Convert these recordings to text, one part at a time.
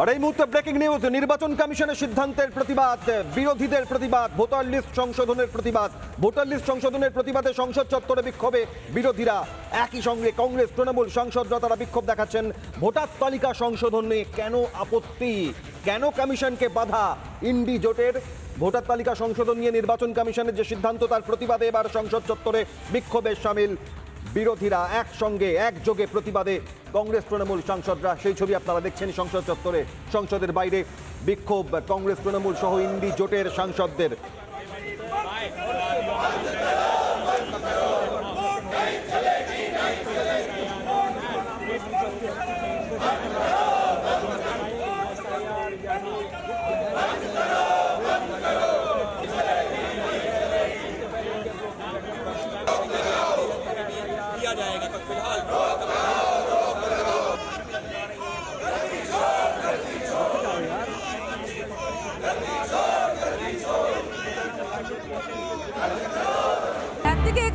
আর এই মুহূর্তে breaking news, নির্বাচন কমিশনের সিদ্ধান্তের প্রতিবাদ, বিরোধীদের প্রতিবাদ, ভোটার লিস্ট সংশোধনের প্রতিবাদ, ভোটার লিস্ট সংশোধনের প্রতিবাদে সংসদ চত্বরে বিক্ষোভে বিরোধীরা একই সঙ্গে কংগ্রেস, তৃণমূল সাংসদরা তারা বিক্ষোভ দেখাচ্ছেন, ভোটার তালিকা সংশোধন নিয়ে কেন আপত্তি? কেন কমিশনকে বাধা? ইন্ডি জোটের ভোটার তালিকা সংশোধন নিয়ে নির্বাচন কমিশনের যে সিদ্ধান্ত, তার প্রতিবাদে এবার সংসদ চত্বরে বিক্ষোভে সামিল বিরোধীরা একসঙ্গে, একযোগে প্রতিবাদে কংগ্রেস তৃণমূল সাংসদরা। সেই ছবি আপনারা দেখছেন সংসদ চত্বরে। সংসদের বাইরে বিক্ষোভ কংগ্রেস তৃণমূল সহ ইন্ডি জোটের সাংসদদের।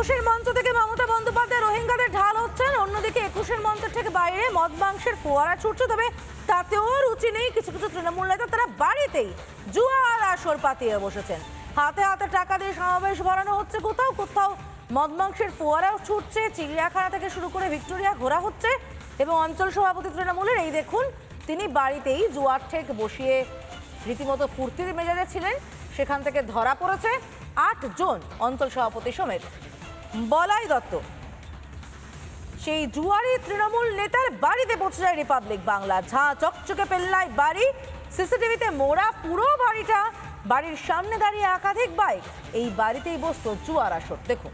একুশের মঞ্চ থেকে মমতা বন্দ্যোপাধ্যায় রোহিঙ্গাদের ঢাল হচ্ছেন। অন্যদিকে একুশের মঞ্চ থেকে বাইরে মদ মাংসের ফোয়ারা ছুটছে, তবে তাতেও রুচি নেই কিছু কিছু তৃণমূল নেতা। তারা বাড়িতেই জুয়া আর আসর পাতিয়ে বসেছেন। হাতে হাতে টাকা দিয়ে সমাবেশ ভরানো হচ্ছে কোথাও কোথাও মদ মাংসের ফোয়ারাও ছুটছে। চিড়িয়াখানা থেকে শুরু করে ভিক্টোরিয়া ঘোরা হচ্ছে এবং অঞ্চল সভাপতি তৃণমূলের এই দেখুন, তিনি বাড়িতেই জুয়ার ঠেক বসিয়ে রীতিমতো ফুর্তির মেজাজে ছিলেন। সেখান থেকে ধরা পড়েছে আট জন অঞ্চল সভাপতি সমেত। বলাই দত্ত। সেই জুয়ারি তৃণমূল নেতার বাড়িতে পৌঁছে যায় রিপাবলিক বাংলা ঝাঁ চকচকে পেল্লায় বাড়ি। সিসিটিভিতে মোড়া পুরো বাড়িটা। বাড়ির সামনে দাঁড়িয়ে একাধিক বাইক এই বাড়িতেই বসতো জুয়ার আসর। দেখুন।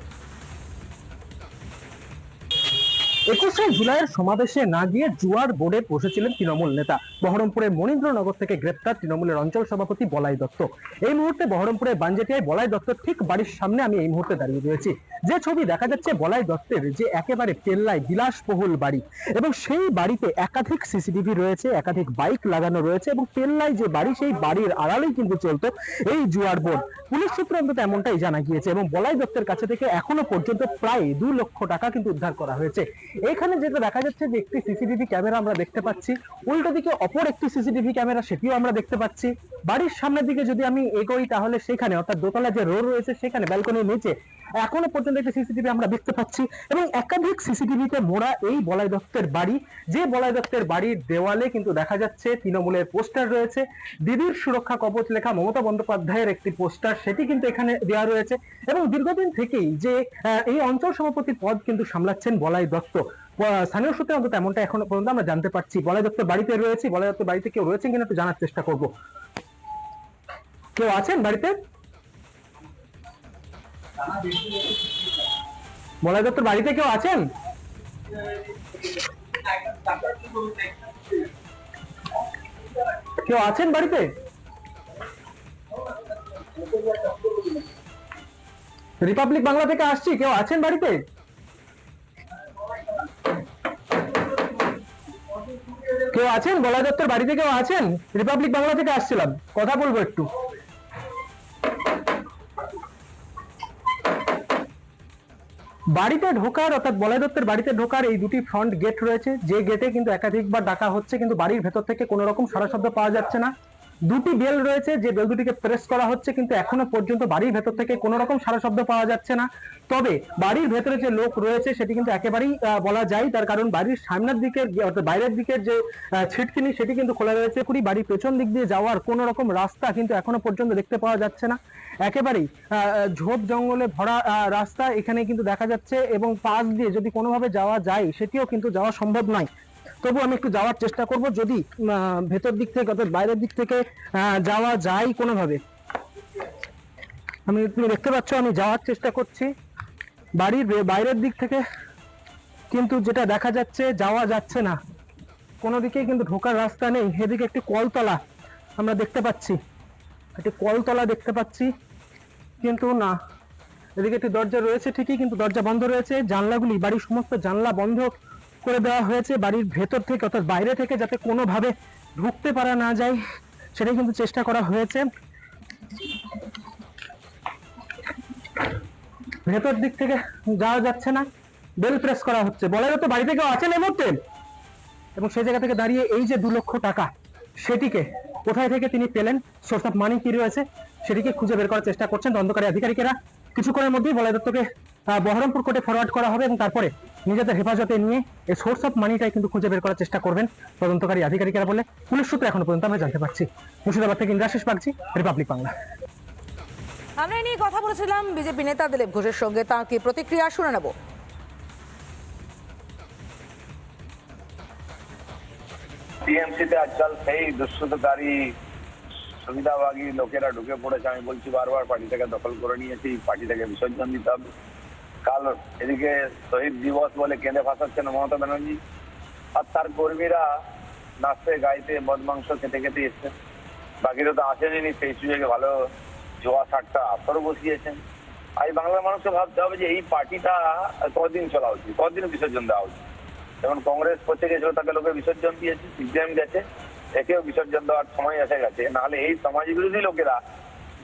একুশে জুলাইয়ের সমাবেশে না গিয়ে জুয়ার বোর্ডে বসেছিলেন তৃণমূল নেতা। বহরমপুরের মনীন্দ্রনগর থেকে গ্রেপ্তার তৃণমূলের অঞ্চল সভাপতি বলাই দত্ত। এই মুহূর্তে বহরমপুরের বানজেটিয়ায় বলাই দত্ত ঠিক বাড়ির সামনে আমি এই মুহূর্তে দাঁড়িয়ে রয়েছি। যে ছবি দেখা যাচ্ছে বলাই দত্তের যে একেবারে পেল্লায় বিলাসবহুল বাড়ি এবং সেই বাড়িতে একাধিক সিসিটিভি রয়েছে, একাধিক বাইক লাগানো রয়েছে এবং পেল্লায় যে বাড়ি, সেই বাড়ির আড়ালেই কিন্তু চলতো এই জুয়ার বোর্ড। পুলিশ সূত্রে অন্তত এমনটাই জানা গিয়েছে এবং বলাই দত্তের কাছে থেকে এখনও পর্যন্ত প্রায় দু লক্ষ টাকা কিন্তু উদ্ধার করা হয়েছে। এখানে যেটা দেখা যাচ্ছে যে একটি সিসিটিভি ক্যামেরা আমরা দেখতে পাচ্ছি। উল্টো দিকে অপর একটি সিসিটিভি ক্যামেরা সেটিও আমরা দেখতে পাচ্ছি। বাড়ির সামনের দিকে যদি আমি এগোই তাহলে সেখানে, অর্থাৎ দোতলা যে রোড রয়েছে সেখানে ব্যালকনির নিচে এখনও পর্যন্ত একটি সিসিটিভি আমরা দেখতে পাচ্ছি এবং একাধিক সিসিটিভিতে মোড়া এই বলাই দত্তের বাড়ি। যে বলাই দত্তের বাড়ির দেওয়ালে কিন্তু দেখা যাচ্ছে তৃণমূলের পোস্টার রয়েছে। দিদির সুরক্ষা কবচ লেখা মমতা বন্দ্যোপাধ্যায়ের একটি পোস্টার, সেটি কিন্তু এখানে দেওয়া রয়েছে এবং দীর্ঘদিন থেকেই যে এই অঞ্চল সভাপতি পদ কিন্তু সামলাচ্ছেন বলাই দত্ত। স্থানীয় সূত্রে অন্তত এমনটা এখনও পর্যন্ত আমরা জানতে পারছি। বলাই দত্তের বাড়িতে রয়েছে, বলাই দত্তের বাড়িতে কেউ রয়েছেন কিনা একটু জানার চেষ্টা করব। কেউ আছেন বাড়িতে? বলাই দত্তর বাড়িতে কেউ আছেন? কেউ আছেন বাড়িতে? রিপাবলিক বাংলা থেকে আসছি, কেউ আছেন বাড়িতে? কেউ আছেন? বলাই দত্তর বাড়িতে কেউ আছেন? রিপাবলিক বাংলা থেকে আসছিলাম, কথা বলব একটু। বাড়িতে ঢোকার, অর্থাৎ বলাই দত্তের বাড়িতে ঢোকার এই দুটি ফ্রন্ট গেট রয়েছে। যে গেটে কিন্তু একাধিকবার ডাকা হচ্ছে, কিন্তু বাড়ির ভেতর থেকে কোনো রকম সারা শব্দ পাওয়া যাচ্ছে না। দুটি বেল রয়েছে, যে বেল দুটিকে প্রেস করা হচ্ছে, কিন্তু এখনও পর্যন্ত বাড়ির ভেতর থেকে কোনো রকম সারা শব্দ পাওয়া যাচ্ছে না। তবে বাড়ির ভেতরে যে লোক রয়েছে, সেটি কিন্তু একেবারেই বলা যায়, তার কারণ বাড়ির সামনের দিকের অর্থাৎ বাইরের দিকের যে ছিটকিনি, সেটি কিন্তু খোলা রয়েছে। কুড়ি বাড়ির পেছন দিক দিয়ে যাওয়ার কোনো রকম রাস্তা কিন্তু এখনও পর্যন্ত দেখতে পাওয়া যাচ্ছে না। একেবারেই ঝোপ জঙ্গলে ভরা রাস্তা এখানে কিন্তু দেখা যাচ্ছে এবং পাশ দিয়ে যদি কোনোভাবে যাওয়া যায়, সেটিও কিন্তু যাওয়া সম্ভব নয়। তবু আমি একটু যাওয়ার চেষ্টা করব, যদি ভেতর দিক থেকে অর্থাৎ বাইরের দিক থেকে যাওয়া যায় কোনোভাবে। আমি, তুমি দেখতে পাচ্ছ, আমি যাওয়ার চেষ্টা করছি। বাড়ির বাইরের দিক থেকে, কিন্তু যেটা দেখা যাচ্ছে, যাওয়া যাচ্ছে না। কোনো দিকেই কিন্তু ঢোকার রাস্তা নেই। এদিকে একটি কলতলা আমরা দেখতে পাচ্ছি। একটি কলতলা দেখতে পাচ্ছি, কিন্তু না। এদিকে একটি দরজা রয়েছে ঠিকই, কিন্তু দরজা বন্ধ রয়েছে। জানলাগুলি, বাড়ির সমস্ত জানলা বন্ধ। করে দেওয়া হয়েছে বাড়ির ভেতর থেকে অর্থাৎ বাইরে থেকে যাতে কোনোভাবে ঢুকতে পারা না যায়, সেটাই কিন্তু চেষ্টা করা হয়েছে। ভেতর দিক থেকে যাওয়া যাচ্ছে না, বেল প্রেস করা হচ্ছে। বলাই তো বাড়িতে কেউ আছেন এই মুহূর্তে? এবং সেই জায়গা থেকে দাঁড়িয়ে এই যে দু লক্ষ টাকা, সেটিকে কোথায় থেকে তিনি পেলেন? সোর্স অফ মানি কি রয়েছে? সেটিকে খুঁজে বের করার চেষ্টা করছেন তদন্তকারী আধিকারিকেরা। কিছুক্ষণের মধ্যেই বলাই দত্তকে বহরমপুর কোর্টে ফরওয়ার্ড করা হবে এবং তারপরে নিজেদের হেফাজতে নিয়ে এই সোর্স অফ মানিটাই কিন্তু খুঁজে বের করার চেষ্টা করবেন তদন্তকারী আধিকারিকেরা বলে পুলিশ সূত্রে এখনও পর্যন্ত আমরা জানতে পারছি। মুর্শিদাবাদ থেকে ইন্দ্রাশিস বাগচি রিপাবলিক বাংলা আমরা এই নিয়ে কথা বলেছিলাম বিজেপি নেতা দিলীপ ঘোষের সঙ্গে তার কি প্রতিক্রিয়া শুনে নেব? টিএমসিতে আজকাল সেই দুঃস্থতাকারী সুবিধাবাগী লোকেরা ঢুকে পড়েছে। আমি বলছি বারবার পার্টি থেকে দখল করে নিয়েছি পার্টি থেকে বিসর্জন দিতে হবে। কাল এদিকে শহীদ দিবস বলে কেঁদে ভাসাচ্ছেন মমতা ব্যানার্জি। আর তার কর্মীরা নাচতে, গাইতে, মদ, মাংস খেতে খেতে এসছেন। বাকিরা তো আসেনি সেই সুযোগে ভালো জোয়া সাতটা আসরও বসিয়েছেন। আর বাংলার মানুষকে ভাবতে হবে যে এই পার্টিটা কদিন চলা উচিত? কদিন বিসর্জন দেওয়া উচিত? যেমন কংগ্রেস করতে গেছিল, তাকে লোকে বিসর্জন দিয়েছে, সিপিএম গেছে, একেও বিসর্জন দেওয়ার সময় এসে গেছে। নাহলে এই সমাজ বিরোধী লোকেরা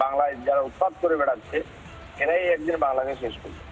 বাংলায় যারা উৎপাদ করে বেড়াচ্ছে, এরাই একদিন বাংলাকে শেষ করবে।